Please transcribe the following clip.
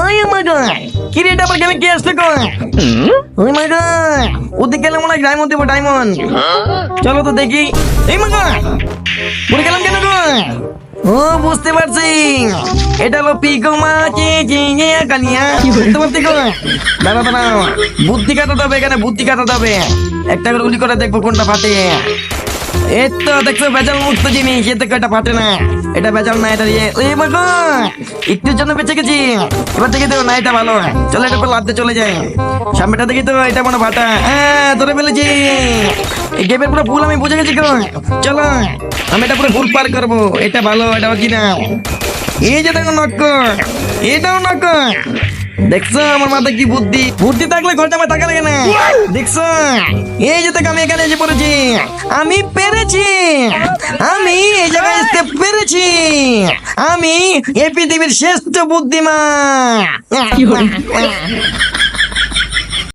ওই মাই গড কি রে আবার গেমে কে আসছে কো ওই মাই গড ওদিকে গেলে মনে হয় ডায়মন্ড দেবো ডায়মন্ড চলো তো দেখি। এই মা পড়ে গেলাম কেন গো? ও বুঝতে পারছি। এটা হলো পিকো মা চি চি চি বুঝতে পারছি গো দাঁড়া দাঁড়াও। বুদ্ধি কাটাতে হবে এখানে বুদ্ধি কাটাতে হবে। একটা করে উলি করে দেখব কোনটা ফাটে। এই তো দেখছ বেজাল মুক্ত জিনিস। এতে এটা ফাটে না। এটা বেজাল না এটা দিয়ে। ওই মাগো একটুর জন্য বেঁচে গেছি। এবার দেখে তো না, এটা ভালো। চলো এটা লাদতে চলে যাই। সামনেটা দেখি তো এটা মনে ভাটা। হ্যাঁ ধরে ফেলেছি। এই গেমের পুরো ভুল আমি বুঝে গেছি চলো, আমি এটা পুরো ভুল পার করব। এটা ভালো, এটা কি না? এই যে দেখো নক্কর, এটাও নক্কর। দেখছ আমার মাথায় কি বুদ্ধি? বুদ্ধি থাকলে ঘরটা আমার থাকা লাগে না। দেখছ? এই যে আমি এখানে এসে পড়েছি। আমি পেরেছি। আমি এই জায়গায় আসতে পেরেছি। আমি এই পৃথিবীর শ্রেষ্ঠ বুদ্ধিমান।